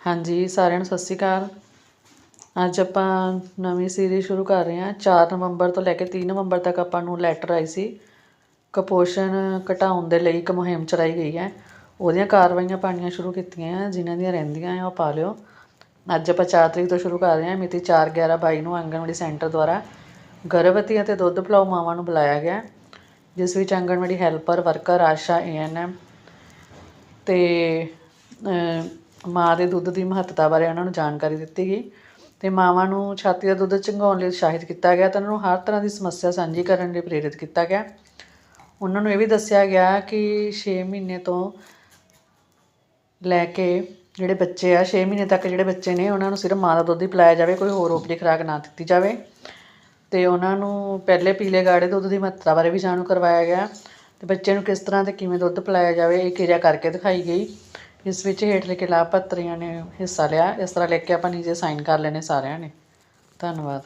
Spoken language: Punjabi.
ਹਾਂਜੀ ਸਾਰਿਆਂ ਨੂੰ ਸਤਿ ਸ਼੍ਰੀ ਅਕਾਲ। ਅੱਜ ਆਪਾਂ ਨਵੀਂ ਸੀਰੀਜ਼ ਸ਼ੁਰੂ ਕਰ ਰਹੇ ਹਾਂ। 4 ਨਵੰਬਰ ਤੋਂ ਲੈ ਕੇ 30 ਨਵੰਬਰ ਤੱਕ ਆਪਾਂ ਨੂੰ ਲੈਟਰ ਆਈ ਸੀ। ਕੁਪੋਸ਼ਣ ਘਟਾਉਣ ਦੇ ਲਈ ਇੱਕ ਮੁਹਿੰਮ ਚਲਾਈ ਗਈ ਹੈ। ਉਹਦੀਆਂ ਕਾਰਵਾਈਆਂ ਪਾਣੀਆਂ ਸ਼ੁਰੂ ਕੀਤੀਆਂ ਆ। ਜਿਨ੍ਹਾਂ ਦੀਆਂ ਰਹਿੰਦੀਆਂ ਆ ਉਹ ਪਾ ਲਿਓ। ਅੱਜ ਆਪਾਂ 4 ਤਰੀਕ ਤੋਂ ਸ਼ੁਰੂ ਕਰ ਰਹੇ ਹਾਂ। ਮਿਤੀ 4 11 22 ਨੂੰ ਆਂਗਣਵਾੜੀ ਸੈਂਟਰ ਦੁਆਰਾ ਗਰਭਵਤੀ ਅਤੇ ਦੁੱਧ ਪਿਲਾਊ ਮਾਵਾਂ ਨੂੰ ਬੁਲਾਇਆ ਗਿਆ। ਜਿਸ ਵਿੱਚ anganwadi helper worker ASHA ANM ਤੇ ਅਮ, ਮਾਂ ਦੇ ਦੁੱਧ ਦੀ ਮਹੱਤਤਾ ਬਾਰੇ ਉਹਨਾਂ ਨੂੰ ਜਾਣਕਾਰੀ ਦਿੱਤੀ ਗਈ ਅਤੇ ਮਾਵਾਂ ਨੂੰ ਛਾਤੀ ਦਾ ਦੁੱਧ ਚੁੰਘਾਉਣ ਲਈ ਉਤਸ਼ਾਹਿਤ ਕੀਤਾ ਗਿਆ ਅਤੇ ਉਹਨਾਂ ਨੂੰ ਹਰ ਤਰ੍ਹਾਂ ਦੀ ਸਮੱਸਿਆ ਸਾਂਝੀ ਕਰਨ ਲਈ ਪ੍ਰੇਰਿਤ ਕੀਤਾ ਗਿਆ। ਉਹਨਾਂ ਨੂੰ ਇਹ ਵੀ ਦੱਸਿਆ ਗਿਆ ਕਿ 6 ਮਹੀਨੇ ਤੋਂ ਲੈ ਕੇ ਜਿਹੜੇ ਬੱਚੇ ਆ 6 ਮਹੀਨੇ ਤੱਕ ਜਿਹੜੇ ਬੱਚੇ ਨੇ, ਉਹਨਾਂ ਨੂੰ ਸਿਰਫ ਮਾਂ ਦਾ ਦੁੱਧ ਹੀ ਪਿਲਾਇਆ ਜਾਵੇ, ਕੋਈ ਹੋਰ ਓਪਰੀ ਖੁਰਾਕ ਨਾ ਦਿੱਤੀ ਜਾਵੇ। ਤੇ ਉਹਨਾਂ ਨੂੰ ਪਹਿਲੇ ਪੀਲੇ ਗਾੜੇ ਦੁੱਧ ਦੀ ਮਹੱਤਤਾ ਬਾਰੇ ਵੀ ਜਾਣੂ ਕਰਵਾਇਆ ਗਿਆ। ਤੇ ਬੱਚੇ ਨੂੰ ਕਿਸ ਤਰ੍ਹਾਂ ਤੇ ਕਿਵੇਂ ਦੁੱਧ ਪਿਲਾਇਆ ਜਾਵੇ, ਇਹ ਕਿਰਿਆ ਕਰਕੇ ਦਿਖਾਈ ਗਈ। ਇਸ ਵਿੱਚ ਹੇਠ ਲਿਖੇ ਲਾਭਪਾਤਰੀਆਂ ਨੇ ਹਿੱਸਾ ਲਿਆ। ਇਸ ਤਰ੍ਹਾਂ ਲਿਖ ਕੇ ਆਪਾਂ ਨੀਚੇ ਸਾਈਨ ਕਰ ਲੈਣੇ ਸਾਰਿਆਂ ਨੇ। ਧੰਨਵਾਦ।